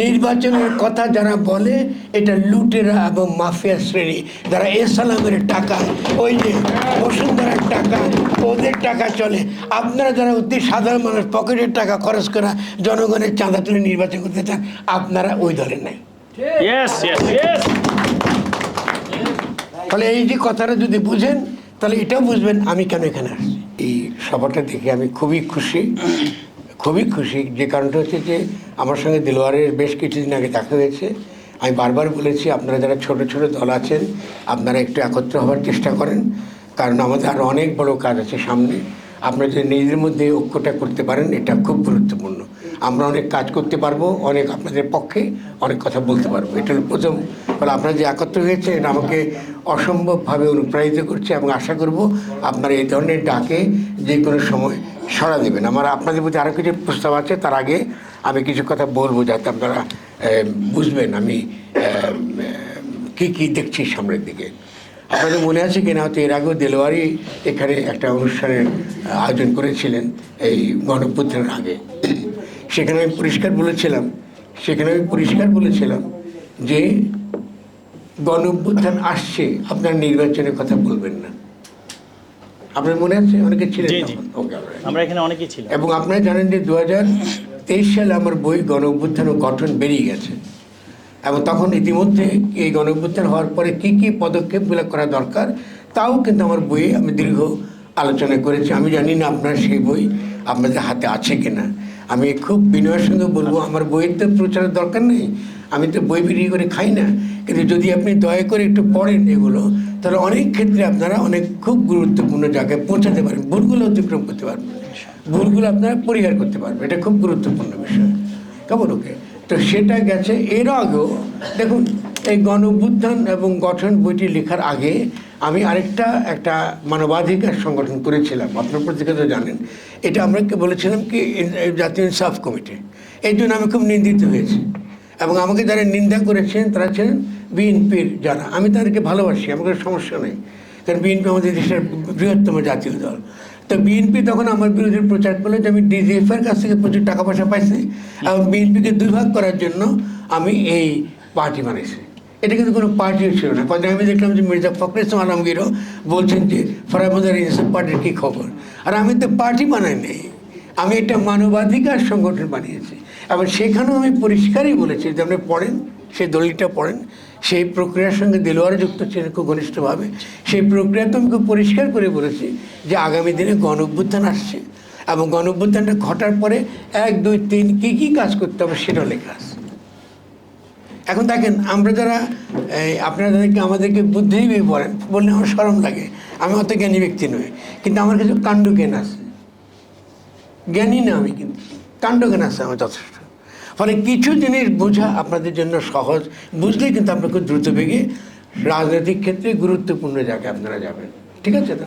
নির্বাচনের কথা যারা বলে এটা লুটেরা এবং মাফিয়া শ্রেণি। যারা এসালামের টাকা ওই যে বসুন্ধরার টাকা ওদের টাকা চলে। আপনারা যারা অতি সাধারণ মানুষ পকেটের টাকা খরচ করা জনগণের চাঁদা তুলে নির্বাচন করতে চান আপনারা ওই দলের নাই. ফলে এই যে কথাটা যদি বুঝেন তাহলে এটাও বুঝবেন আমি কেন এখানে আসছি। এই সভাটা দেখে আমি খুবই খুশি। খুবই খুশি। যে কারণটা হচ্ছে যে, আমার সঙ্গে দিলওয়ারের বেশ কিছুদিন আগে দেখা হয়েছে। আমি বারবার বলেছি, আপনারা যারা ছোট ছোট দল আছেন, আপনারা একটু একত্র হওয়ার চেষ্টা করেন। কারণ আমাদের আরও অনেক বড় কাজ আছে সামনে। আপনারা যদি নিজেদের মধ্যে ঐক্যটা করতে পারেন, এটা খুব গুরুত্বপূর্ণ। আমরা অনেক কাজ করতে পারব, অনেক আপনাদের পক্ষে অনেক কথা বলতে পারব। এটা প্রথম। ফলে আপনারা যে একত্র হয়েছে এটা আমাকে অসম্ভবভাবে অনুপ্রাণিত করছে এবং আশা করব আপনারা এই ধরনের ডাকে যে কোনো সময় সাড়া দেবেন। আমার আপনাদের মধ্যে আরও কিছু প্রস্তাব আছে, তার আগে আমি কিছু কথা বলব যাতে আপনারা বুঝবেন আমি কী কী দেখছি সামনের দিকে। আপনাদের মনে আছে কিনা? হয়তো এর আগেও দেলোয়ারি এখানে একটা অনুষ্ঠানের আয়োজন করেছিলেন এই গণপুত্রের আগে। সেখানে আমি পরিষ্কার বলেছিলাম, সেখানে আমি পরিষ্কার বলেছিলাম যে গণ অভ্যুত্থান আসছে, আপনার নির্বাচনের কথা বলবেন না। আপনার মনে আছে? অনেকে ছিলেন জি? আমরা এখানে অনেকেই ছিলাম। এবং আপনারা জানেন যে দু হাজার তেইশ সালে আমার বই গণ অভ্যুত্থান ও গঠন বেরিয়ে গেছে। এবং তখন ইতিমধ্যে এই গণ অভ্যুত্থান হওয়ার পরে কী কী পদক্ষেপগুলো করা দরকার তাও কিন্তু আমার বইয়ে আমি দীর্ঘ আলোচনা করেছি। আমি জানি না আপনার সেই বই আপনাদের হাতে আছে কিনা। আমি খুব বিনয়ের সঙ্গে বলব আমার বইয়ের তো প্রচারের দরকার নেই। আমি তো বই বিক্রি করে খাই না। কিন্তু যদি আপনি দয়া করে একটু পড়েন এগুলো তাহলে অনেক ক্ষেত্রে আপনারা অনেক খুব গুরুত্বপূর্ণ জায়গায় পৌঁছাতে পারেন, ভুলগুলো অতিক্রম করতে পারবেন। ভুলগুলো আপনারা পরিহার করতে পারবেন, এটা খুব গুরুত্বপূর্ণ বিষয়। কেমন ওকে? তো সেটা গেছে, এর আগেও, দেখুন, এই গণ অভ্যুত্থান এবং গঠন বইটি লেখার আগে আমি আরেকটা, একটা মানবাধিকার সংগঠন করেছিলাম, আপনার পত্রিকা তো জানেন। এটা আমরা বলেছিলাম কি জাতীয় ইনসাফ কমিটি। এই জন্য আমি খুব নিন্দিত হয়েছি। এবং আমাকে যারা নিন্দা করেছেন, তারা ছিলেন বিএনপির যারা। আমি তাদেরকে ভালোবাসি, আমার কোনো সমস্যা নেই। কারণ বিএনপি আমাদের দেশের বৃহত্তম জাতীয় দল। তো বিএনপি তখন আমার বিরুদ্ধে প্রচার করল যে আমি ডিজিএফের কাছ থেকে প্রচুর টাকা পয়সা পাইছি এবং বিএনপিকে দুই ভাগ করার জন্য আমি এই পার্টি বানিয়েছি এটা কিন্তু কোনো পার্টিও ছিল না। কদিন আমি দেখলাম যে মির্জা ফখর ইসলাম আলমগীরও বলছেন যে ফরামদার ইনসাফ পার্টির কী খবর। আর আমি তো পার্টি বানাই নেই। আমি একটা মানবাধিকার সংগঠন বানিয়েছি। এবং সেখানেও আমি পরিষ্কারই বলেছি, যে আপনি পড়েন সেই দলিলটা পড়েন, সেই প্রক্রিয়ার সঙ্গে দেলোয়ারে যুক্ত ছিলেন খুব ঘনিষ্ঠভাবে। সেই প্রক্রিয়া তো আমি খুব পরিষ্কার করে বলেছি যে আগামী দিনে গণ অভ্যুত্থান আসছে এবং গণ অভ্যুত্থানটা ঘটার পরে এক, দুই, তিন কী কী কাজ করতে হবে সেটাও লেখা আছে। এখন দেখেন, আমরা যারা আপনারা যাদেরকে আমাদেরকে বুদ্ধিজীবী বলেন, বললে আমার সরম লাগে। আমি অত জ্ঞানী ব্যক্তি নই, কিন্তু আমার কিছু কাণ্ড জ্ঞান আছে। জ্ঞানী না আমি কিন্তু। কাণ্ড জ্ঞান আছে আমার যথেষ্ট। ফলে কিছু জিনিস বোঝা আপনাদের জন্য সহজ। বুঝলেই কিন্তু আপনার খুব দ্রুত বেগে রাজনৈতিক ক্ষেত্রে গুরুত্বপূর্ণ জায়গায় আপনারা যাবেন। ঠিক আছে না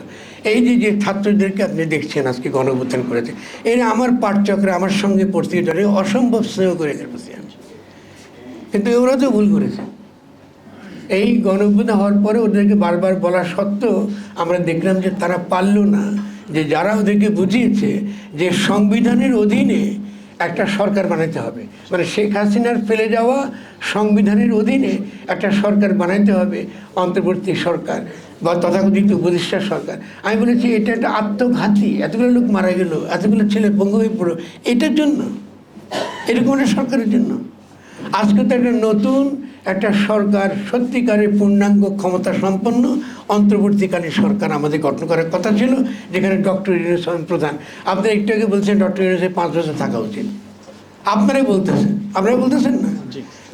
এই যে যে ছাত্রদেরকে আপনি দেখছেন, আজকে গণঅভ্যুত্থান করেছে, এরা আমার পাঠচক্রে, আমার সঙ্গে পড়তে জন্য অসম্ভব স্নেহ করে প্রতি আমি কিন্তু ওরা তো ভুল করেছে। এই গণঅভ্যুত্থান হওয়ার পরে ওদেরকে বারবার বলা সত্ত্বেও আমরা দেখলাম যে তারা পারল না। যে যারা ওদেরকে বুঝিয়েছে যে সংবিধানের অধীনে একটা সরকার বানাতে হবে। মানে শেখ হাসিনার ফেলে যাওয়া সংবিধানের অধীনে একটা সরকার বানাইতে হবে অন্তর্বর্তী সরকার বা তথাকথিত উপদেষ্টা সরকার। আমি বলেছি, এটা একটা আত্মঘাতী, এতগুলো লোক মারা গেল, এতগুলো ছেলে পঙ্গু হয়ে পড়ল, এটার জন্য, এরকম একটা সরকারের জন্য। আজকে তো একটা নতুন একটা সরকার সত্যিকারের পূর্ণাঙ্গ ক্ষমতা সম্পন্ন অন্তর্বর্তীকালীন সরকার আমাদের গঠন করার কথা ছিল যেখানে ডক্টর ইউনুস প্রধান। আপনি একটু আগে বলছেন ডক্টর ইউনুসের পাঁচ বছর থাকা উচিত। আপনারাই বলতেছেন আপনারা বলতেছেন না?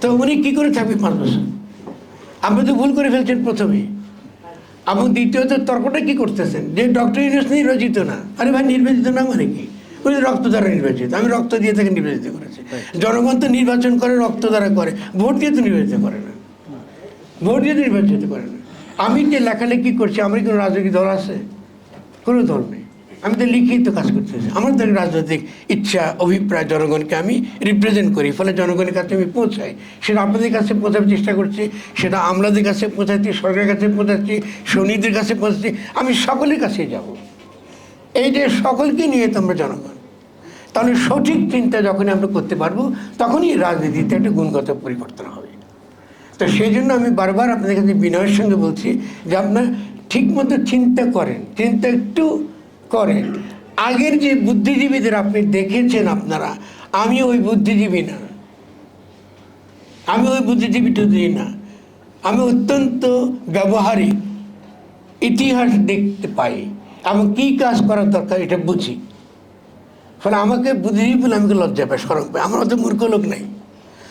তো উনি কী করে থাকবে পাঁচ বছর? আপনি তো ভুল করে ফেলছেন প্রথমেই এবং দ্বিতীয়ত তর্কটা কি করতেছেন? যে ডক্টর ইউনুস নির্বাচিত না। আরে ভাই নির্বাচিত না মানে কি? উনি রক্ত দ্বারা নির্বাচিত। আমি রক্ত দিয়ে তাকে নির্বাচিত করেছি। জনগণ তো নির্বাচন করে রক্ত দ্বারা করে। ভোট দিয়ে তো নির্বাচিত করে না। ভোট দিয়ে তো নির্বাচিত করে না। আমি যে লেখালেখি করছি, আমার কোনো রাজনৈতিক দল আছে? কোনো দল নেই। আমি তো লিখিত কাজ করতেছি আমার তো রাজনৈতিক ইচ্ছা, অভিপ্রায় জনগণকে আমি রিপ্রেজেন্ট করি। ফলে জনগণের কাছে আমি পৌঁছাই। সেটা আপনাদের কাছে পৌঁছাবার চেষ্টা করছি। সেটা আমলাদের কাছে পৌঁছাচ্ছি, সরকারের কাছে পৌঁছাচ্ছি সৈনিকদের কাছে পৌঁছাচ্ছি। আমি সকলের কাছে যাব। এই যে সকলকে নিয়ে তো আমরা জনগণ, তাহলে সঠিক চিন্তা যখনই আমরা করতে পারব, তখনই রাজনীতিতে একটা গুণগত পরিবর্তন হবে। তো সেই জন্য আমি বারবার আপনাদের কাছে বিনয়ের সঙ্গে বলছি যে আপনার ঠিকমতো চিন্তা করেন, চিন্তা একটু করেন। আগের যে বুদ্ধিজীবীদের আপনি দেখেছেন আপনারা, আমি ওই বুদ্ধিজীবী না। আমি ওই বুদ্ধিজীবী টুদ্ধিজীবী না, আমি অত্যন্ত ব্যবহারিক, ইতিহাস দেখতে পাই। এবং কী কাজ করার দরকার এটা বুঝি। ফলে আমাকে বুদ্ধিজীবী বলে আমাকে লজ্জা পায় সরম পায় আমার অত মূর্খ লোক নাই।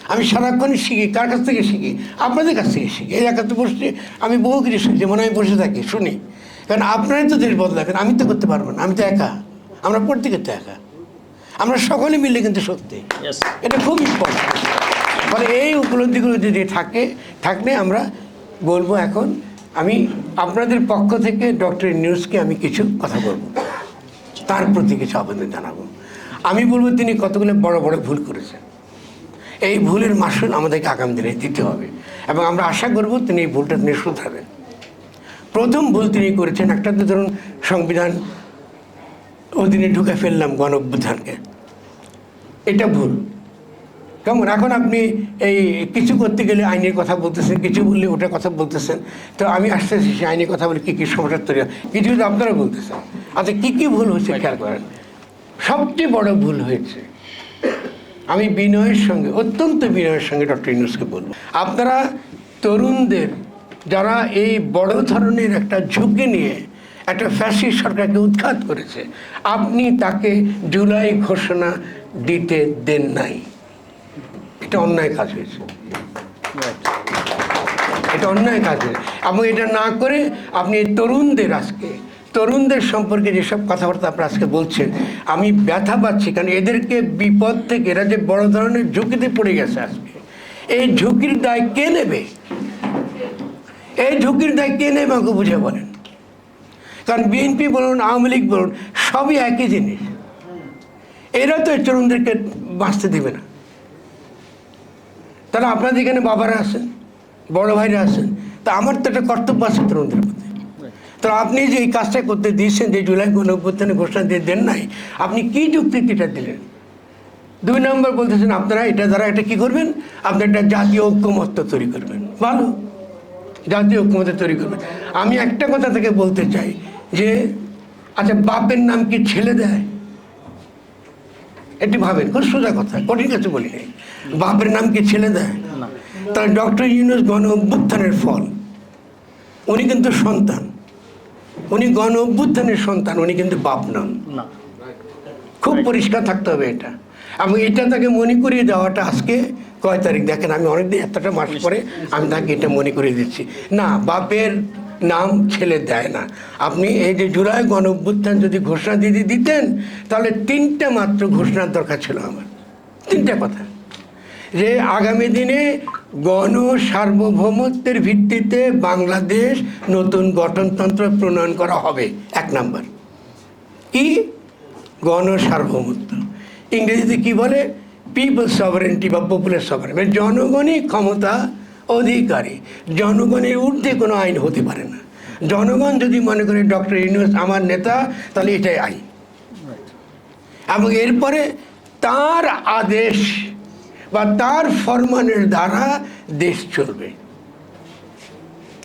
আমি সারাক্ষণই শিখি। কার কাছ থেকে শিখি? আপনাদের কাছ থেকে শিখি। এই একাত্তর বসে আমি বহু কিছু শুনছি মনে আমি বসে থাকি শুনি। কারণ আপনারাই তো দেশ বদলাবেন আমি তো করতে পারব না। আমি তো একা। আমরা প্রত্যেকে তো একা। আমরা সকলে মিলে কিন্তু সত্যি. এটা খুব ইম্পর্টেন্ট ফলে এই উপলব্ধিগুলো যদি থাকে থাকলে আমরা বলব এখন আমি আপনাদের পক্ষ থেকে ডক্টর নিউজকে আমি কিছু কথা বলব। তার প্রতি কিছু আবেদন জানাব। আমি বলব, তিনি কতগুলো বড় বড় ভুল করেছেন। এই ভুলের মাসুল আমাদেরকে আগামী দিনে দিতে হবে এবং আমরা আশা করব তিনি এই ভুলটা তিনি শুধরাবেন। প্রথম ভুল তিনি করেছেন, একটা তো ধরুন সংবিধান অধীনে ঢুকে ফেললাম গণ এটা ভুল। কেমন? এখন আপনি এই কিছু করতে গেলে আইনের কথা বলতেছেন কিছু বললে ওটার কথা বলতেছেন। তো আমি আস্তে আস্তে সেই আইনের কথা বলে কী কী সমস্যা তৈরি হয়? কিছু কিছু আপনারা বলতেছেন। আচ্ছা কী কী ভুল হয়েছে খেয়াল করেন। সবচেয়ে বড় ভুল হয়েছে আমি বিনয়ের সঙ্গে অত্যন্ত বিনয়ের সঙ্গে ডক্টর ইউনুসকে বলব। আপনারা তরুণদের যারা এই বড় ধরনের একটা ঝুঁকি নিয়ে একটা ফ্যাসি সরকারকে উৎখাত করেছে আপনি তাকে জুলাই ঘোষণা দিতে দেন নাই। এটা অন্যায় কাজ হয়েছে। এটা অন্যায় কাজ হয়েছে। এবং এটা না করে আপনি তরুণদের আজকে, তরুণদের সম্পর্কে যেসব কথাবার্তা আপনারা আজকে বলছেন, আমি ব্যথা পাচ্ছি, কারণ এদেরকে বিপদ থেকে, এরা যে বড় ধরনের ঝুঁকিতে পড়ে গেছে আজকে। এই ঝুঁকির দায় কে নেবে? এই ঝুঁকির দায় কে নেবে আমাকে বুঝে বলেন। কারণ বিএনপি বলুন, আওয়ামী লীগ বলুন, সবই একই জিনিস। এরা তো এই তরুণদেরকে বাঁচতে দেবে না। তাহলে আপনাদের এখানে বাবারা আছেন বড় ভাইরা আছেন তা আমার তো একটা কর্তব্য আছে তরুণদের মধ্যে। তো আপনি যে এই কাজটা করতে দিয়েছেন, যে জুলাই গণ অভ্যুত্থানে ঘোষণা দিয়ে দেন নাই, আপনি কি যুক্তিতে এটা দিলেন? দুই নম্বর বলতেছেন, আপনারা এটা দ্বারা এটা কি করবেন? আপনি একটা জাতীয় ঐক্যমত্য তৈরি করবেন। ভালো। জাতীয় ঐক্যমত্য তৈরি করবেন। আমি একটা কথা থেকে বলতে চাই যে আচ্ছা বাপের নাম কি ছেলে দেয়? এটি ভাবেন খুব সোজা কথা কঠিন কাছে বলি নাই। বাপের নাম কি ছেলে দেয়? তাহলে ডক্টর ইউনুস গণ অভ্যুত্থানের ফল। উনি কিন্তু সন্তান। উনি গণ অভ্যুত্থানের সন্তান উনি কিন্তু বাপ নন খুব পরিষ্কার থাকতে হবে এটা। এবং এটা তাকে মনে করিয়ে দেওয়াটা আজকে কয় তারিখ? দেখেন আমি অনেকদিন এতটা মাস পরে আমি তাকে এটা মনে করিয়ে দিচ্ছি। না বাপের নাম ছেলে দেয় না। আপনি এই যে জুলাই গণ অভ্যুত্থান যদি ঘোষণা দিতে দিতেন, তাহলে তিনটা মাত্র ঘোষণার দরকার ছিল আমার। তিনটা কথা। যে আগামী দিনে গণ সার্বভৌমত্বের ভিত্তিতে বাংলাদেশ নতুন গঠনতন্ত্র প্রণয়ন করা হবে। এক নাম্বার। কি? গণ সার্বভৌমত্ব। ইংরেজিতে কি বলে? পিপল সভারেন্টি বা পপুলার মানে জনগণই ক্ষমতা অধিকারী। জনগণের ঊর্ধ্বে কোনো আইন হতে পারে না। জনগণ যদি মনে করে ডক্টর ইউনুস আমার নেতা, তাহলে এটাই আইন। এবং এরপরে তার আদেশ বা তার ফরমানের দ্বারা দেশ চলবে।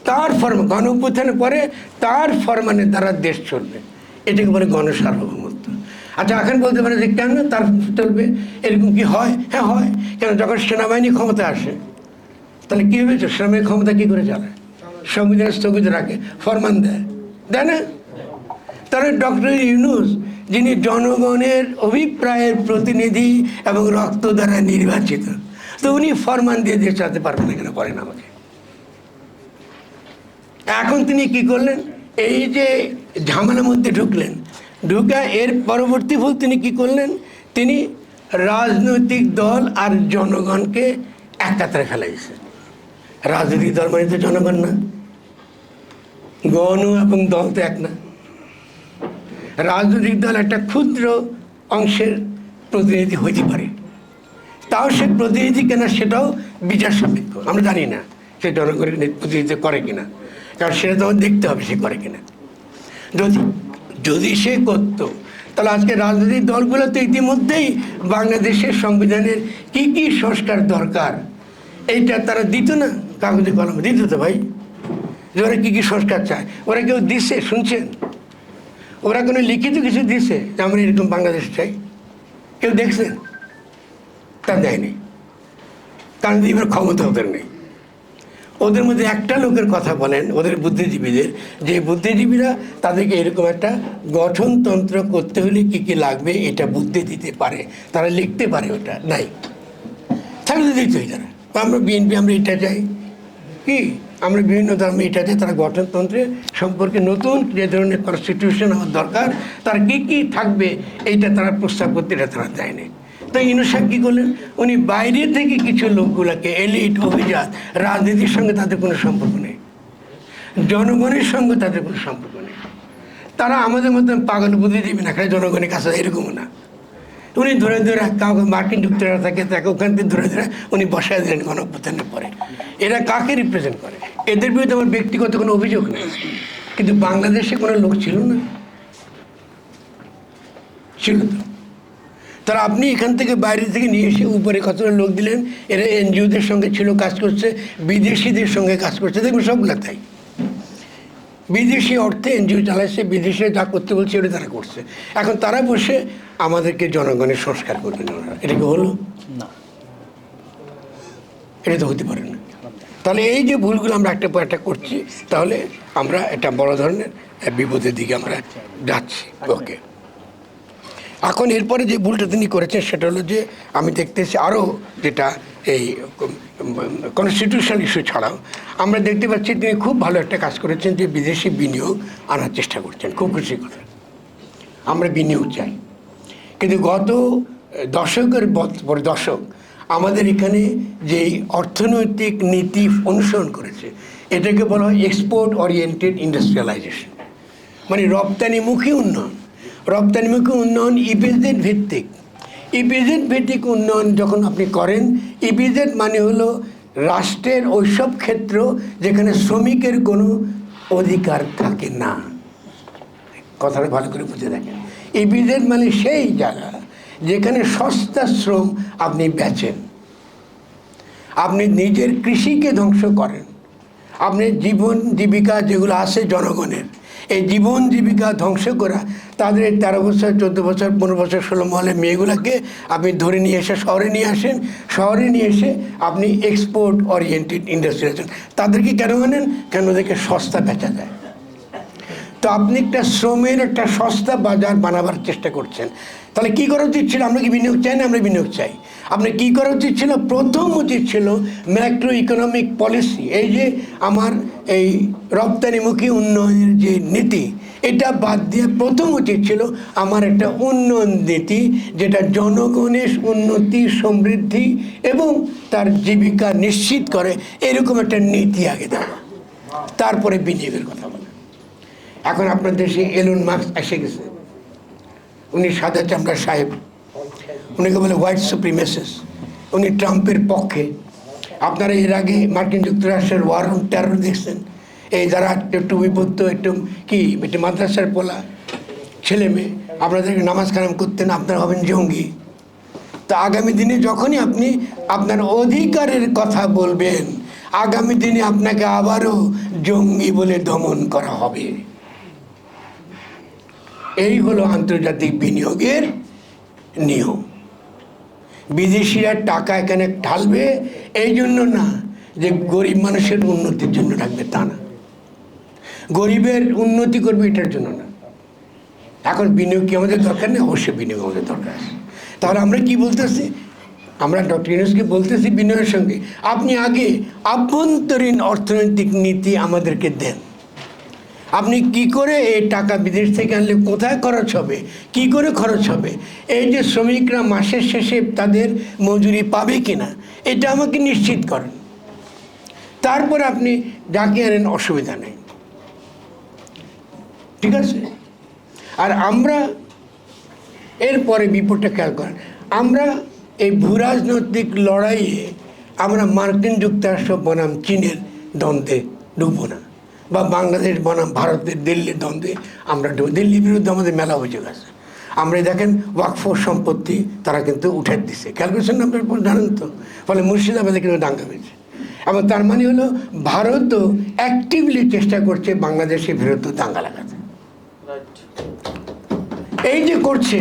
তার ফরম গণ পরে তার ফরমানের দ্বারা দেশ চলবে। এটাকে বলে গণসার্বভৌমত্ব। আচ্ছা এখন বলতে পারে যে কেন তার চলবে? এরকম কি হয়? হ্যাঁ হয়। কেন? যখন সেনাবাহিনী ক্ষমতা আসে তাহলে কী হয়েছে? সেনাবাহিনী ক্ষমতা কী করে চালায় সংবিধান স্থগিত রাখে, ফরমান দেয়। দেয় না? তাহলে ডক্টর ইউনুস, যিনি জনগণের অভিপ্রায়ের প্রতিনিধি এবং রক্ত দ্বারা নির্বাচিত, তো উনি ফরমান দিয়ে দিয়ে চালাতে পারবেন না কেন? বলেন আমাকে। এখন তিনি কি করলেন? এই যে ঝামেলার মধ্যে ঢুকলেন, ঢুকা এর পরবর্তী ভুল তিনি কি করলেন? তিনি রাজনৈতিক দল আর জনগণকে একাত্রে কাতারে ফেলাইছে। রাজনৈতিক দল মানে তো জনগণ না। গণ এবং দল তো এক না। রাজনৈতিক দল একটা ক্ষুদ্র অংশের প্রতিনিধি হইতে পারে। তাও সে প্রতিনিধি কেনা সেটাও বিচার সাপেক্ষ। আমরা জানি না সে জনগণের প্রতিনিধিত্ব করে কিনা। কারণ সেটা তো আমাদের দেখতে হবে সে করে কিনা। যদি যদি সে করত, তাহলে আজকে রাজনৈতিক দলগুলো তো ইতিমধ্যেই বাংলাদেশের সংবিধানের কি কি সংস্কার দরকার, এইটা তারা দিত না। কাগজে কলমে দিত তো ভাই। যে ওরা কী কী সংস্কার চায়? ওরা কেউ দিচ্ছে শুনছেন? ওরা কোনো লিখিত কিছু দিছে যে আমরা এরকম বাংলাদেশ চাই? কেউ দেখছেন তা দেয়নি। কারণ এবার ক্ষমতা ওদের নেই। ওদের মধ্যে একটা লোকের কথা বলেন, ওদের বুদ্ধিজীবীদের, যে বুদ্ধিজীবীরা তাদেরকে এরকম একটা গঠনতন্ত্র করতে হলে কী কী লাগবে এটা বুদ্ধি দিতে পারে। তারা লিখতে পারে ওটা, নাই। থাকলে দিতই তারা। আমরা বিএনপি, আমরা এটা চাই। কি? আমরা বিভিন্ন ধর্ম এটাতে, তারা গঠনতন্ত্রে সম্পর্কে নতুন যে ধরনের কনস্টিটিউশন হওয়ার দরকার, তার কী কী থাকবে, এইটা তারা প্রস্তাব করতে এটা তারা দেয়নি। তো ইনুসাহ কী করলেন? উনি বাইরে থেকে কিছু লোকগুলোকে এলিট অভিজাত, রাজনীতির সঙ্গে তাদের কোনো সম্পর্ক নেই। জনগণের সঙ্গে তাদের কোনো সম্পর্ক নেই। তারা আমাদের মতন পাগল বুদ্ধি দিবে না জনগণের কাছে এরকমও না। উনি ধরে ধরে কাউকে মার্কিন যুক্তরাষ্ট্র থাকে তাকে ওখান থেকে ধরে ধরে উনি বসায় দিলেন গণঅভ্যুত্থানের পরে। এরা কাকে রিপ্রেজেন্ট করে? এদের বিরুদ্ধে আমার ব্যক্তিগত কোনো অভিযোগ নেই। কিন্তু বাংলাদেশে কোনো লোক ছিল না। ছিল তো তারা আপনি এখান থেকে বাইরে থেকে নিয়ে এসে উপরে কতটা লোক দিলেন? এরা এনজিওদের সঙ্গে ছিল, কাজ করছে, বিদেশিদের সঙ্গে কাজ করছে। দেখুন, সবগুলো তাই। বিদেশি অর্থে এনজিও চালাচ্ছে বিদেশে যা করতে বলছে ওটা তারা করছে। এখন তারা বসে আমাদেরকে জনগণের সংস্কার করবেন ওনারা এটা কি হলো? না। এটা তো হতে পারে না। তাহলে এই যে ভুলগুলো আমরা একটা পর একটা করছি তাহলে আমরা একটা বড় ধরনের বিপদের দিকে আমরা যাচ্ছি। ওকে এখন এরপরে যে ভুলটা তিনি করেছেন সেটা হলো যে আমি দেখতেছি আরও যেটা এই কনস্টিটিউশনাল ইস্যু ছাড়াও আমরা দেখতে পাচ্ছি তিনি খুব ভালো একটা কাজ করেছেন যে বিদেশি বিনিয়োগ আনার চেষ্টা করছেন। খুব খুশি কথা। আমরা বিনিয়োগ চাই। কিন্তু গত দশকের পর দশক আমাদের এখানে যেই অর্থনৈতিক নীতি অনুসরণ করেছে, এটাকে বলা হয় এক্সপোর্ট ওরিয়েন্টেড ইন্ডাস্ট্রিয়ালাইজেশন মানে রপ্তানিমুখী উন্নয়ন। রপ্তানিমুখী উন্নয়ন ইপিজেড ভিত্তিক ইপিজেড ভিত্তিক উন্নয়ন যখন আপনি করেন ইপিজেড মানে হলো রাষ্ট্রের ওইসব ক্ষেত্র যেখানে শ্রমিকের কোনো অধিকার থাকে না। কথাটা ভালো করে বুঝে দেখেন। ইপিজেড মানে সেই জায়গা যেখানে সস্তা শ্রম আপনি বেচেন। আপনি নিজের কৃষিকে ধ্বংস করেন। আপনি জীবন জীবিকা যেগুলো আছে জনগণের এই জীবন জীবিকা ধ্বংস করা, তাদের এই তেরো বছর, চোদ্দ বছর, পনেরো বছর, ষোলো মহলের মেয়েগুলোকে আপনি ধরে নিয়ে এসে, শহরে নিয়ে আসেন। শহরে নিয়ে এসে আপনি এক্সপোর্ট ওরিয়েন্টেড ইন্ডাস্ট্রি আছেন। তাদেরকে কেন আনেন? কেন ওদেরকে সস্তা বেচা যায়? তো আপনি একটা শ্রমের একটা সস্তা বাজার বানাবার চেষ্টা করছেন। তাহলে কী করা উচিত ছিল? আমরা কি বিনিয়োগ চাই না আমরা বিনিয়োগ চাই? আপনার কী করা উচিত ছিল? প্রথম উচিত ছিল ম্যাক্রো ইকোনমিক পলিসি এই যে আমার এই রপ্তানিমুখী উন্নয়নের যে নীতি, এটা বাদ দিয়ে প্রথম উচিত ছিল আমার একটা উন্নয়ন নীতি, যেটা জনগণের উন্নতি, সমৃদ্ধি এবং তার জীবিকা নিশ্চিত করে, এরকম একটা নীতি আগে দেওয়া। তারপরে বিনিয়োগের কথা বলা। এখন আপনার দেশে এলুন মার্কস এসে গেছে। উনি সাদা চামড়া সাহেব। উনিকে বলে হোয়াইট সুপ্রিমেসিস উনি ট্রাম্পের পক্ষে। আপনারা এর আগে মার্কিন যুক্তরাষ্ট্রের ওয়ার অন টেরর দেখছেন। এই যারা একটু বিপত্ত, একটু কি, একটু মাদ্রাসার পোলা, ছেলে মেয়ে, আপনাদেরকে নামাজ কালাম করতেন, আপনারা হবেন জঙ্গি। তো আগামী দিনে যখনই আপনি আপনার অধিকারের কথা বলবেন, আগামী দিনে আপনাকে আবারও জঙ্গি বলে দমন করা হবে। এই হলো আন্তর্জাতিক বিনিয়োগের নিয়ম। বিদেশিরা টাকা এখানে ঢালবে, এই জন্য না যে গরিব মানুষের উন্নতির জন্য রাখবে তা না। গরিবের উন্নতি করবে এটার জন্য না। এখন বিনিয়োগ কি আমাদের দরকার নেই অবশ্যই বিনিয়োগ আমাদের দরকার। আছে তাহলে আমরা কি বলতেছি? আমরা ডক্টর ইউনুসকে বলতেছি বিনিয়োগের সঙ্গে, আপনি আগে আভ্যন্তরীণ অর্থনৈতিক নীতি আমাদেরকে দেন। আপনি কি করে এই টাকা বিদেশ থেকে আনলে কোথায় খরচ হবে? কি করে খরচ হবে? এই যে শ্রমিকরা মাসের শেষে তাদের মজুরি পাবে কিনা, এটা আমাকে নিশ্চিত করেন। তারপর আপনি যাকে আনেন অসুবিধা নেই। ঠিক আছে? আর আমরা এরপরে বিপদটা খেয়াল করেন। আমরা এই ভূরাজনৈতিক লড়াইয়ে আমরা মার্কিন যুক্তরাষ্ট্র বনাম চীনের দ্বন্দ্বে ডুববো না। বা বাংলাদেশ বনাম, ভারতের দিল্লির দ্বন্দ্বে আমরা দিল্লির বিরুদ্ধে আমাদের মেলা অভিযোগ আছে। আমরা দেখেন ওয়াকফ সম্পত্তি তারা কিন্তু উঠে দিছে। ক্যালকুলেশন আপনার জানেন তো? ফলে মুর্শিদাবাদে কিন্তু দাঙ্গা হয়েছে। এবং তার মানে হলো ভারতও অ্যাক্টিভলি চেষ্টা করছে বাংলাদেশের বিরুদ্ধে দাঙ্গা লাগাতে। এই যে করছে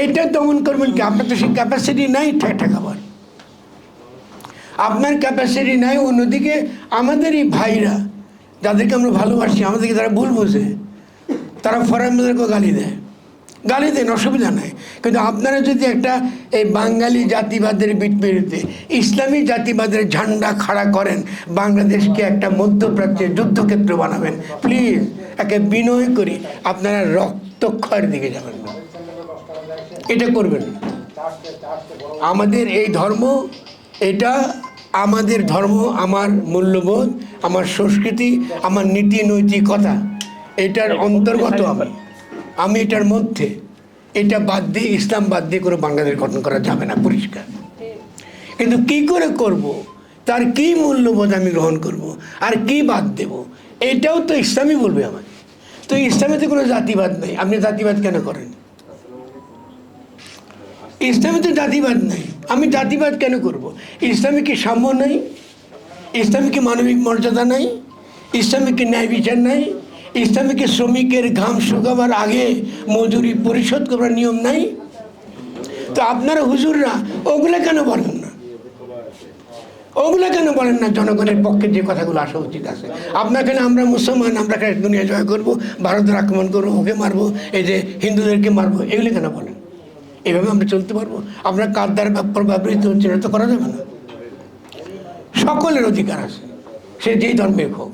এইটা দমন করবেন কি আপনার তো সেই ক্যাপাসিটি নাই ঠেকাবার আপনার ক্যাপাসিটি নাই, অন্যদিকে আমাদেরই ভাইরা যাদেরকে আমরা ভালোবাসি, আমাদেরকে তারা ভুল বোঝে। তারা ফরেনদেরকেও গালি দেয়। গালি দেন, অসুবিধা নাই। কিন্তু আপনারা যদি একটা এই বাঙালি জাতিবাদের বিরুদ্ধে ইসলামী জাতিবাদের ঝান্ডা খাড়া করেন, বাংলাদেশকে একটা মধ্যপ্রাচ্যের যুদ্ধক্ষেত্র বানাবেন। প্লিজ, একে বিনয় করি। আপনারা রক্তক্ষয়ের দিকে যাবেন এটা করবেন আমাদের এই ধর্ম, এটা আমাদের ধর্ম, আমার মূল্যবোধ, আমার সংস্কৃতি, আমার নীতি নৈতিকতা এটার অন্তর্গত আমি। আমি এটার মধ্যে, এটা বাদ দিয়ে, ইসলাম বাদ দিয়ে কোনো বাংলাদেশ গঠন করা যাবে না, পরিষ্কার। কিন্তু কি করে করব? তার কি মূল্যবোধ আমি গ্রহণ করব? আর কি বাদ দেব? এটাও তো ইসলামই বলবে আমাকে। তো ইসলামেতে কোনো জাতিবাদ নেই। আপনি জাতিবাদ কেন করেন? ইসলামে তো জাতিবাদ নেই। আমি জাতিবাদ কেন করব? ইসলামে কি সাম্য নেই ইসলামে কি মানবিক মর্যাদা নাই ইসলামে কি ন্যায় বিচার নাই ইসলামে কি শ্রমিকের ঘাম শুকাবার আগে মজুরি পরিশোধ করার নিয়ম নাই। তো আপনারা হুজুররা ওগুলো কেন বলেন না? ওগুলো কেন বলেন না? জনগণের পক্ষে যে কথাগুলো আসা উচিত আছে। আপনাকে আমরা মুসলমান, আমরা দুনিয়া জয় করব, ভারতের আক্রমণ করব, ওকে মারবো, এই যে হিন্দুদেরকে মারবো, এগুলো কেন বলেন এভাবে আমরা চলতে পারব? আপনার কার দ্বারা ব্যবহৃত হচ্ছে এটা তো করা যাবে না। সকলের অধিকার আছে। সে যেই ধর্মের হোক,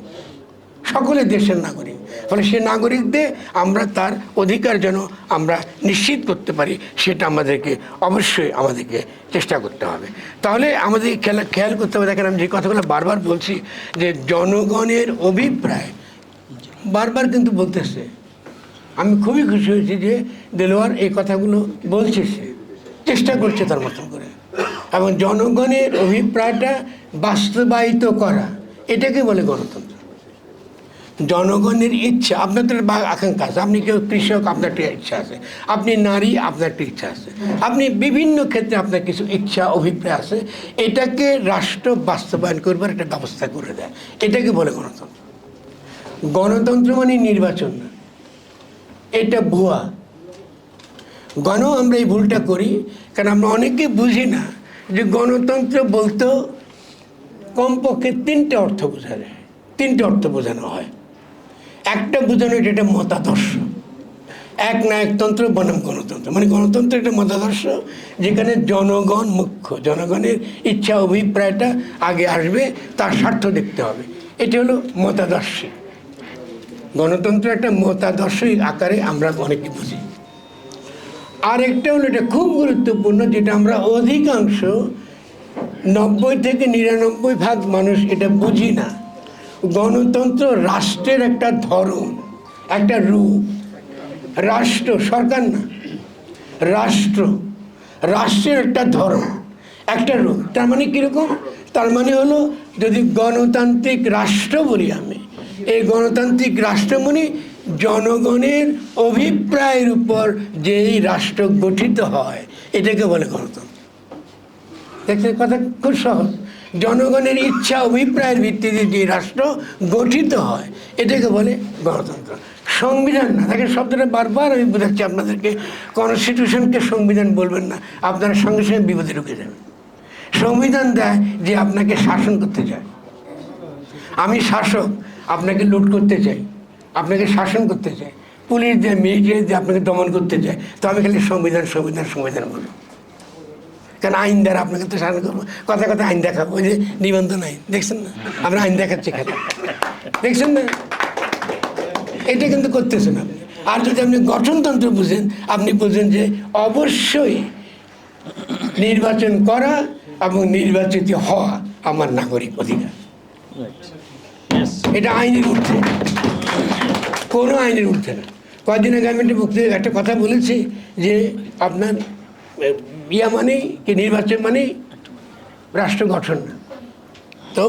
সকলে দেশের নাগরিক। ফলে সে নাগরিকদের আমরা তার অধিকার যেন আমরা নিশ্চিত করতে পারি, সেটা আমাদেরকে অবশ্যই আমাদেরকে চেষ্টা করতে হবে। তাহলে আমাদের খেলা, খেয়াল করতে হবে। দেখেন আমি যে কথাগুলো বারবার বলছি, যে জনগণের অভিপ্রায় বারবার কিন্তু বলতেছে। আমি খুবই খুশি হয়েছি যে দেলোয়ার এই কথাগুলো বলছে সে। চেষ্টা করছে তার মতন করে। এবং জনগণের অভিপ্রায়টা বাস্তবায়িত করা, এটাকে বলে গণতন্ত্র। জনগণের ইচ্ছা আপনার তো আকাঙ্ক্ষা আছে। আপনি কেউ কৃষক, আপনার একটা ইচ্ছা আছে। আপনি নারী, আপনার একটা ইচ্ছা আছে। আপনি বিভিন্ন ক্ষেত্রে আপনার কিছু ইচ্ছা, অভিপ্রায় আছে। এটাকে রাষ্ট্র বাস্তবায়ন করবার একটা ব্যবস্থা করে দেয়। এটাকে বলে গণতন্ত্র। গণতন্ত্র মানে নির্বাচন না। এটা ভুয়া। গণ আমরা এই ভুলটা করি, কারণ আমরা অনেকে বুঝি না যে গণতন্ত্র বলতে কমপক্ষে তিনটে অর্থ বোঝা যায় তিনটে অর্থ বোঝানো হয়। একটা বোঝানো এটা একটা মতাদর্শ। এক নায়কতন্ত্র বনাম গণতন্ত্র। মানে গণতন্ত্র একটা মতাদর্শ, যেখানে জনগণ মুখ্য। জনগণের ইচ্ছা, অভিপ্রায়টা আগে আসবে, তার স্বার্থ দেখতে হবে। এটা হলো মতাদর্শী গণতন্ত্র একটা মতাদর্শী আকারে আমরা অনেকে বুঝি। আরেকটা হলো এটা খুব গুরুত্বপূর্ণ, যেটা আমরা অধিকাংশ নব্বই থেকে নিরানব্বই ভাগ মানুষ এটা বুঝি না। গণতন্ত্র রাষ্ট্রের একটা ধরন, একটা রূপ। রাষ্ট্র, সরকার না। রাষ্ট্র, রাষ্ট্রের একটা ধরন, একটা রূপ। তার মানে কীরকম তার মানে হলো যদি গণতান্ত্রিক রাষ্ট্র বলি আমি এই গণতান্ত্রিক রাষ্ট্র মানে জনগণের অভিপ্রায়ের উপর যেই রাষ্ট্র গঠিত হয়, এটাকে বলে গণতন্ত্র। দেখছেন কথা খুব সহজ। জনগণের ইচ্ছা, অভিপ্রায়ের ভিত্তিতে যে রাষ্ট্র গঠিত হয়, এটাকে বলে গণতন্ত্র। সংবিধান না তাকে শব্দটা বারবার আমি বোঝাচ্ছি আপনাদেরকে। কনস্টিটিউশনকে সংবিধান বলবেন না, আপনারা সঙ্গে সঙ্গে বিপদে ঢুকে যাবেন। সংবিধান দেয় যে আপনাকে শাসন করতে চায়। আমি শাসক আপনাকে লুট করতে চাই, আপনাকে শাসন করতে চাই পুলিশ দিয়ে মিলিটারি দিয়ে আপনাকে দমন করতে চায় তো আমি খালি সংবিধান সংবিধান সংবিধান বলব। কারণ আইন দ্বারা আপনাকে তো শাসন করব? কথা কথা আইন দেখাবো, ওই যে নিবন্ধন আইন, দেখছেন না? আমরা আইন দেখাচ্ছি খালি দেখছেন না? এটা কিন্তু করতেছেন আপনি। আর যদি আপনি গঠনতন্ত্র বুঝেন, আপনি বুঝেন যে অবশ্যই নির্বাচন করা এবং নির্বাচিত হওয়া আমার নাগরিক অধিকার. এটা আইনের ঊর্ধ্বে। কোনো আইনের ঊর্ধ্বে না। কয়েকদিন আগে আমি একটা বক্তৃতা একটা কথা বলেছি যে আপনার ইয়া মানেই কি নির্বাচন মানেই রাষ্ট্র গঠন না। তো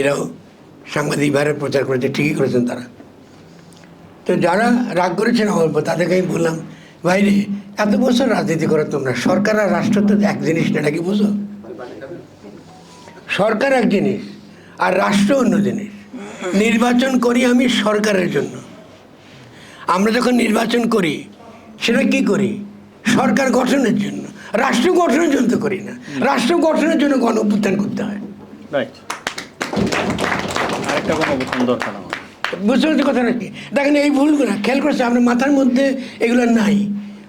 এরাও সাংবাদিক ভাইয়ের প্রচার করেছে, ঠিকই করেছেন তারা। তো যারা রাগ করেছেন আমার উপর, তাদেরকে আমি বললাম ভাইরে এত বছর রাজনীতি করো তোমরা, সরকার আর রাষ্ট্র তো এক জিনিস না নাকি বুঝো? সরকার এক জিনিস আর রাষ্ট্র অন্য জিনিস। নির্বাচন করি আমি সরকারের জন্য। আমরা যখন নির্বাচন করি সেটা কি করি? সরকার গঠনের জন্য। রাষ্ট্র গঠনের জন্য তো করি না। রাষ্ট্র গঠনের জন্য গণ অভ্যুত্থান করতে হয়। বুঝতে পারছি কথা নাকি দেখেন এই ভুলগুলো খেয়াল করছে আপনার মাথার মধ্যে এগুলো নাই।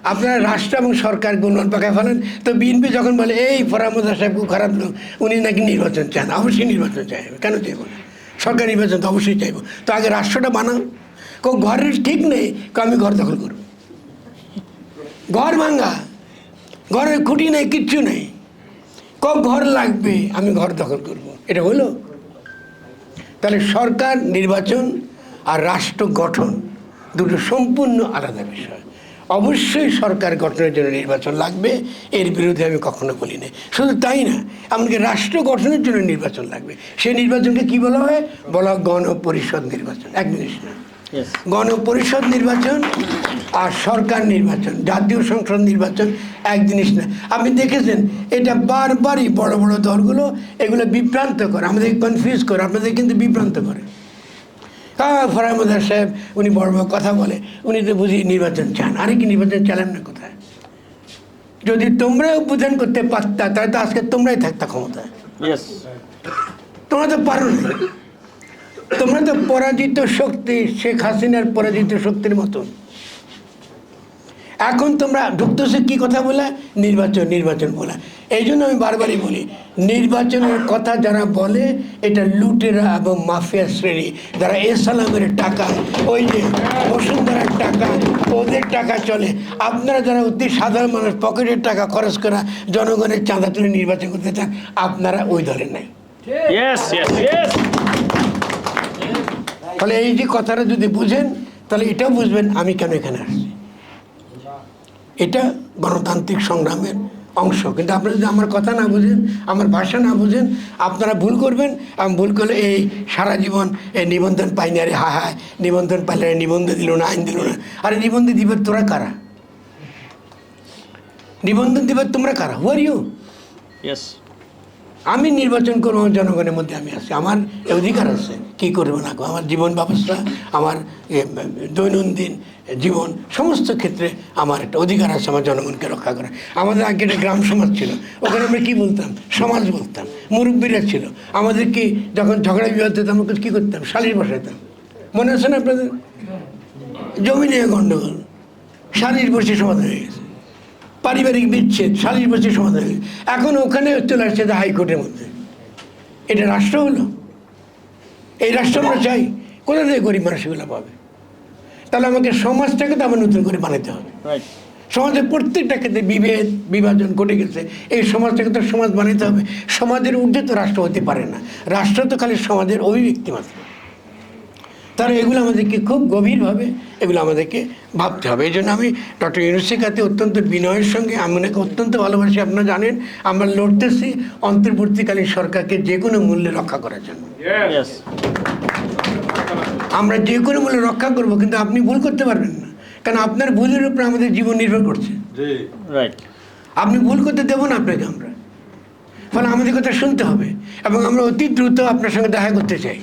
আপনারা রাষ্ট্র এবং সরকার গুণন পাকায় ফেলেন? তো বিএনপি যখন বলে, এই ফরামদা সাহেব খুব খারাপ লোক, উনি নাকি নির্বাচন চান। অবশ্যই নির্বাচন চাইবে। কেন চাইব না? সরকার নির্বাচন তো অবশ্যই চাইব। তো আগে রাষ্ট্রটা বানাও। কেউ ঘরের ঠিক নেই আমি ঘর দখল করব। ঘর ভাঙ্গা ঘরের খুঁটি নেই, কিচ্ছু নেই। ক ঘর লাগবে, আমি ঘর দখল করব। এটা হলো। তাহলে সরকার, নির্বাচন আর রাষ্ট্র গঠন দুটো সম্পূর্ণ আলাদা বিষয়। অবশ্যই সরকার গঠনের জন্য নির্বাচন লাগবে। এর বিরুদ্ধে আমি কখনো বলি না শুধু তাই না এমনকি রাষ্ট্র গঠনের জন্য নির্বাচন লাগবে। সেই নির্বাচনকে কি বলা হয়? বলা হয় গণপরিষদ নির্বাচন। এক জিনিস না গণপরিষদ নির্বাচন আর সরকার নির্বাচন জাতীয় সংসদ নির্বাচন এক জিনিস না। আপনি দেখেছেন এটা বারবারই বড় বড় দলগুলো এগুলো বিভ্রান্ত করে। আমাদের কনফিউজ করে আপনাদের কিন্তু বিভ্রান্ত করে। হ্যাঁ ফরামদার সাহেব উনি বড় বড় কথা বলে। উনি তো বুঝি নির্বাচন চান। আরে কি নির্বাচন চালান না কোথায়? যদি তোমরা উদ্বোধন করতে পারতা তাহলে তো আজকে তোমরাই থাকতা ক্ষমতায়। তোমরা তো পারো না। তোমরা তো পরাজিত শক্তি শেখ হাসিনার পরাজিত শক্তির মতন। এখন তোমরা ঢুকতেছে কি কথা বলে নির্বাচন নির্বাচন বলা। এই জন্য আমি বারবারই বলি নির্বাচনের কথা যারা বলে এটা লুটেরা এবং মাফিয়া শ্রেণি। যারা এসালামের টাকা ওই যে বসুন্ধরার টাকা ওদের টাকা চলে। আপনারা যারা অতি সাধারণ মানুষ পকেটের টাকা খরচ করা জনগণের চাঁদা তুলে নির্বাচন করতে চান আপনারা ওই দলের নাই। ফলে এই যে কথাটা যদি বুঝেন তাহলে এটাও বুঝবেন আমি কেন এখানে আসছি? এটা গণতান্ত্রিক সংগ্রামের অংশ। কিন্তু আপনারা যদি আমার কথা না বুঝেন, আমার ভাষা না বুঝেন, আপনারা ভুল করবেন। আমি ভুল করলে এই সারা জীবন এই নিবন্ধন পাইনি, আরে হা হায়, নিবন্ধন পাইলে আরে নিবন্ধ দিল না, আইন দিল না। আরে নিবন্ধ দিবে তোরা কারা? নিবন্ধন দিবে তোমরা কারা? হুয়ার ইউ ইয়েস আমি নির্বাচন করব, আমার জনগণের মধ্যে আমি আছি। আমার অধিকার আছে। কি করব না। আমার জীবন ব্যবস্থা, আমার দৈনন্দিন জীবন, সমস্ত ক্ষেত্রে আমার একটা অধিকার আছে, আমার জনগণকে রক্ষা করা আমাদের আগে একটা গ্রাম সমাজ ছিল। ওখানে আমরা কী বলতাম? সমাজ বলতাম। মুরব্বীরা ছিল। আমাদের কি যখন ঝগড়া বিবাদ হতো আমরা কী করতাম? শালির বসাইতাম। মনে আছে না আপনাদের? জমি নিয়ে গণ্ডগোল শালির বসে সমাধান হয়ে গেছে। পারিবারিক বিচ্ছেদ শালির বসে সমাধান। এখন ওখানে চলে আসছে যে হাইকোর্টের মধ্যে। এটা রাষ্ট্র হলো। এই রাষ্ট্র আমরা চাই। কোথা থেকে গরিব মানুষগুলো পাবে? তাহলে আমাকে সমাজটাকে তো আমার নতুন করে বানাতে হবে। সমাজের প্রত্যেকটা ক্ষেত্রে বিভেদ বিভাজন ঘটে গেছে এই সমাজটাকে তো সমাজ বানাতে হবে। সমাজের ঊর্ধ্বে তো রাষ্ট্র হতে পারে না। রাষ্ট্র তো খালি সমাজের অভিব্যক্তি মাত্র। তারা এগুলো আমাদেরকে খুব গভীরভাবে এগুলো আমাদেরকে ভাবতে হবে। এই জন্য আমি ডক্টর ইউনুসের কাছে অত্যন্ত বিনয়ের সঙ্গে আমি ওনাকে অত্যন্ত ভালোবাসি আপনারা জানেন আমরা লড়তেছি অন্তর্বর্তীকালীন সরকারকে যে কোনো মূল্যে রক্ষা করার জন্য। আমরা যে কোনো মূল্যে রক্ষা করব কিন্তু আপনি ভুল করতে পারবেন না। কারণ আপনার ভুলের উপর আমাদের জীবন নির্ভর করছে। রাইট আপনি ভুল করতে দেবো না আপনাকে আমরা। ফলে আমাদের কথা শুনতে হবে এবং আমরা অতি দ্রুত আপনার সঙ্গে দেখা করতে চাই।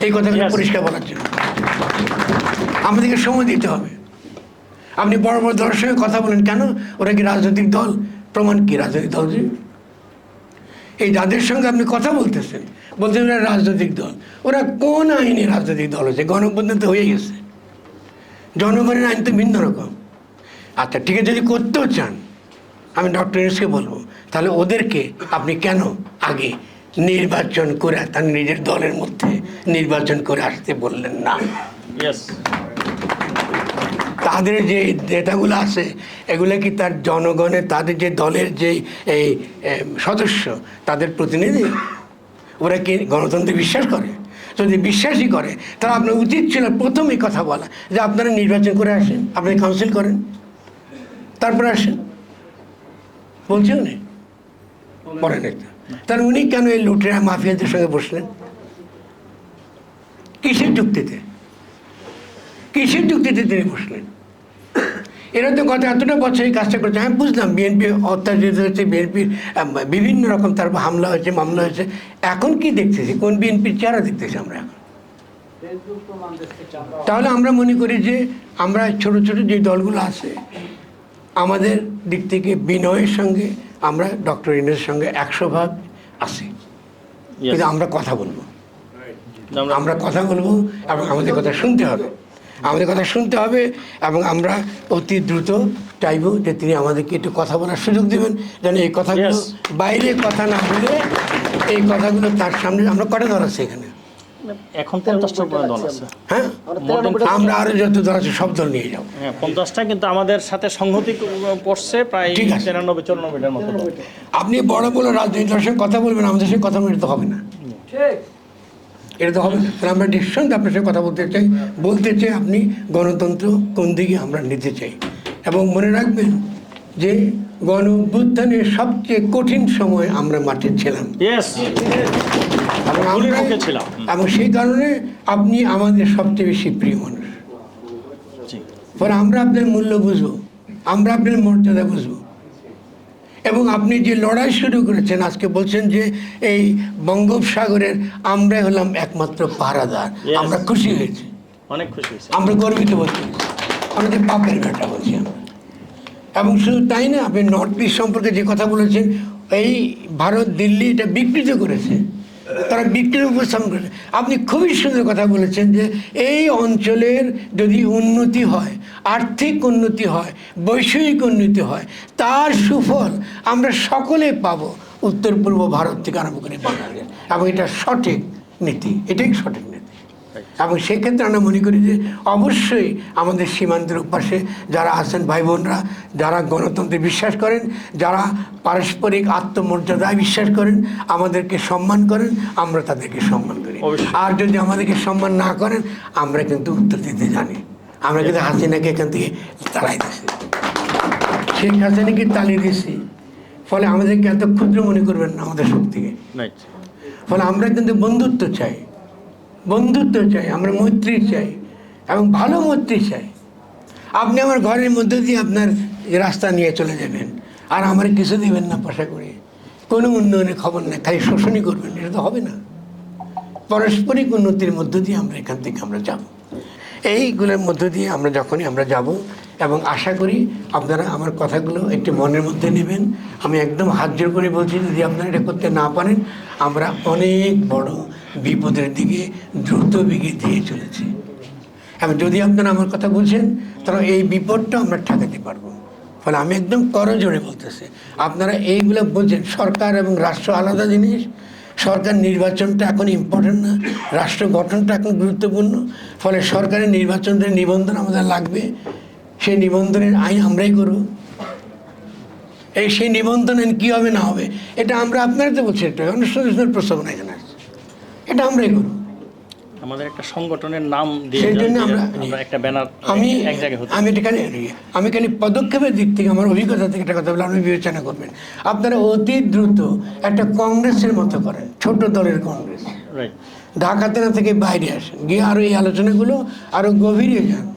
এই কথাগুলো পরিষ্কার বলার জন্য। আমাদেরকে সময় দিতে হবে। আপনি বড় বড় দলের সঙ্গে কথা বলেন কেন? ওরা কি রাজনৈতিক দল? প্রমাণ কি রাজনৈতিক দল যে এই যাদের সঙ্গে আপনি কথা বলতেছেন বলছেন ওরা রাজনৈতিক দল। ওরা কোন আইনে রাজনৈতিক দল হচ্ছে গণবন্ধন তো হয়ে গেছে। জনগণের আইন তো ভিন্ন রকম। আচ্ছা ঠিক আছে যদি করতেও চান আমি ডক্টর ইউনুসকে বলব তাহলে ওদেরকে আপনি কেন আগে নির্বাচন করে তার নিজের দলের মধ্যে নির্বাচন করে আসতে বললেন না। তাদের যে নেতাগুলো আছে এগুলো কি তার জনগণের তাদের যে দলের যে এই সদস্য তাদের প্রতিনিধি? ওরা কি গণতন্ত্রে বিশ্বাস করে? যদি বিশ্বাসই করে তাহলে আপনার উচিত ছিল প্রথমেই কথা বলা যে আপনারা নির্বাচন করে আসেন আপনি কাউন্সিল করেন তারপরে আসেন। বলছেন উনি। পরে নেতা তাহলে উনি কেন এই লুটেরা মাফিয়াদের সঙ্গে বসলেন? কিসের যুক্তিতে? কিসের যুক্তিতে তিনি বসলেন? এরা তো গত এতটা বছর এই কাজটা করছে। আমি বুঝলাম বিএনপি অত্যাচারিত হয়েছে বিএনপির বিভিন্ন রকম তার হামলা হয়েছে, মামলা হয়েছে। এখন কি দেখতেছি? কোন বিএনপির চেহারা দেখতেছি আমরা এখন? তাহলে আমরা মনে করি যে আমরা ছোট ছোট যে দলগুলো আছে, আমাদের দিক থেকে বিনয়ের সঙ্গে আমরা ডক্টর ইনের সঙ্গে একশো ভাগ আছি। কিন্তু আমরা কথা বলব। আমরা কথা বলব এবং আমাদের কথা শুনতে হবে। আমাদের কথা শুনতে হবে এবং আমরা অতি দ্রুত চাইব যে তিনি আমাদেরকে একটু কথা বলার সুযোগ দেবেন যেন এই কথাগুলো বাইরে কথা না বলে এই কথাগুলো তার সামনে আমরা কটা আছে এখানে। এখন পঞ্চাশটার উপরে দল আছে। হ্যাঁ? আমরা আরও যত দল আছে সব দল নিয়ে যাব। হ্যাঁ পঞ্চাশটা কিন্তু আমাদের সাথে সংহতি পড়ছে প্রায় তিরানব্বই চুরানব্বইটার মতো আপনি বড় বড় রাজনৈতিক দলের সঙ্গে কথা বলবেন আমাদের সঙ্গে কথা বললে তো হবে না। এটা তো হবে না। আমরা নিঃসন্দেহে আপনার সঙ্গে কথা বলতে চাই। বলতে চাই আপনি গণতন্ত্র কোন দিকে আমরা নিতে চাই। এবং মনে রাখবেন যে গণ সবচেয়ে কঠিন সময় আমরা মাঠে ছিলাম. এবং আমরা- সেই কারণে আপনি আমাদের সবচেয়ে বেশি প্রিয় মানুষ। পরে আমরা আপনার মূল্য বুঝব আমরা আপনার মর্যাদা বুঝব। এবং আপনি যে লড়াই শুরু করেছেন আজকে বলছেন যে এই বঙ্গোপসাগরের আমরাই হলাম একমাত্র পাহারাদার। আমরা খুশি হয়েছি। অনেক খুশি হয়েছে। আমরা গর্বিত বলছি আমাদের বাপের বেটা বলছি আমরা। এবং শুধু তাই না আপনি নর্থ ইস্ট সম্পর্কে যে কথা বলেছেন এই ভারত দিল্লি এটা বিকৃত করেছে। তারা বিকৃত উপস্থাপন করেছে আপনি খুবই সুন্দর কথা বলেছেন যে এই অঞ্চলের যদি উন্নতি হয়, আর্থিক উন্নতি হয় বৈষয়িক উন্নতি হয়, তার সুফল আমরা সকলে পাব। উত্তর পূর্ব ভারত থেকে আরম্ভ করে বাঙালি এবং এটা সঠিক নীতি। এটাই সঠিক এবং সেক্ষেত্রে আমরা মনে করি যে অবশ্যই আমাদের সীমান্তের পাশে যারা আছেন ভাই বোনরা যারা গণতন্ত্রে বিশ্বাস করেন যারা পারস্পরিক আত্মমর্যাদায় বিশ্বাস করেন আমাদেরকে সম্মান করেন আমরা তাদেরকে সম্মান করি। আর যদি আমাদেরকে সম্মান না করেন আমরা কিন্তু উত্তর দিতে জানি। আমরা কিন্তু হাসিনাকে এখান থেকে তাড়াই দিছি শেখ হাসিনাকে তাড়িয়ে দিছি ফলে আমাদেরকে এত ক্ষুদ্র মনে করবেন না আমাদের শক্তিকে। ফলে আমরা কিন্তু বন্ধুত্ব চাই। বন্ধুত্ব চাই, আমরা মৈত্রী চাই এবং ভালো মৈত্রী চাই। আপনি আমার ঘরের মধ্যে দিয়ে আপনার রাস্তা নিয়ে চলে যাবেন, আর আমার কিছু দেবেন না পয়সা করে। কোনো উন্নয়নের খবর নেই, খালি শোষণই করবেন, এটা তো হবে না। পারস্পরিক উন্নতির মধ্য দিয়ে আমরা এখান থেকে আমরা যাব। এইগুলোর মধ্য দিয়ে আমরা যখনই আমরা যাব, এবং আশা করি আপনারা আমার কথাগুলো একটু মনের মধ্যে নেবেন। আমি একদম হাত জোর করে বলছি, যদি আপনারা এটা করতে না পারেন, আমরা অনেক বড় বিপদের দিকে দ্রুত বেগে দিয়ে চলেছি। এবং যদি আপনারা আমার কথা বলছেন, তাহলে এই বিপদটা আমরা ঠেকাতে পারব। ফলে আমি একদম করজোরে বলতেছি, আপনারা এইগুলো বলছেন, সরকার এবং রাষ্ট্র আলাদা জিনিস, সরকার নির্বাচনটা এখন ইম্পর্টেন্ট না, রাষ্ট্র গঠনটা এখন গুরুত্বপূর্ণ, ফলে সরকারের নির্বাচনের নিবন্ধন আমাদের লাগবে, সেই নিবন্ধনের আইন আমরাই করব। এই সেই নিবন্ধনের কী হবে না হবে, এটা আমরা আপনারা তো বলছি, এটা অনুষ্ঠানের প্রস্তাবনা এখানে এটা আমরাই করব আমাদের একটা সংগঠনের নাম দিয়ে সেই জন্য আমরা- আমরা একটা ব্যানার আমি এক জায়গায় হতে আমি এখানে আমি এখানে পদক্ষেপের দিক থেকে আমার অভিজ্ঞতা থেকে একটা কথা বলে আপনি বিবেচনা করবেন। আপনারা অতি দ্রুত একটা কংগ্রেসের মতো করেন ছোট দলের কংগ্রেস। রাইট ঢাকাতে না থেকে বাইরে আসেন গিয়ে আরও এই আলোচনাগুলো আরও গভীরে যান।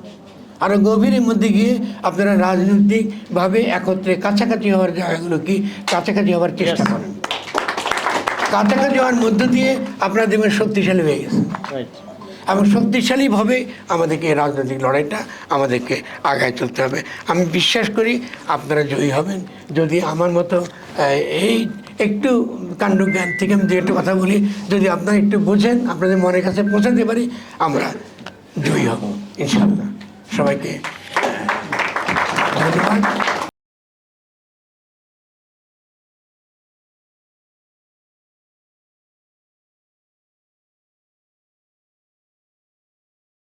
আরও গভীরের মধ্যে গিয়ে আপনারা রাজনৈতিকভাবে একত্রে কাছাকাছি হওয়ার জায়গাগুলো কি কাছাকাছি হওয়ার চেষ্টা. করেন। কাছাকাছি হওয়ার মধ্য দিয়ে আপনারা দেখবেন শক্তিশালী হয়ে গেছে। এবং শক্তিশালীভাবে আমাদেরকে এই রাজনৈতিক লড়াইটা আমাদেরকে আগায় চলতে হবে। আমি বিশ্বাস করি আপনারা জয়ী হবেন। যদি আমার মতো এই একটু কাণ্ডজ্ঞান থেকে আমি দু একটা কথা বলি যদি আপনারা একটু বোঝেন আপনাদের মনের কাছে পৌঁছাতে পারি আমরা জয়ী হব ইনশাল্লাহ সবাইকে ধন্যবাদ।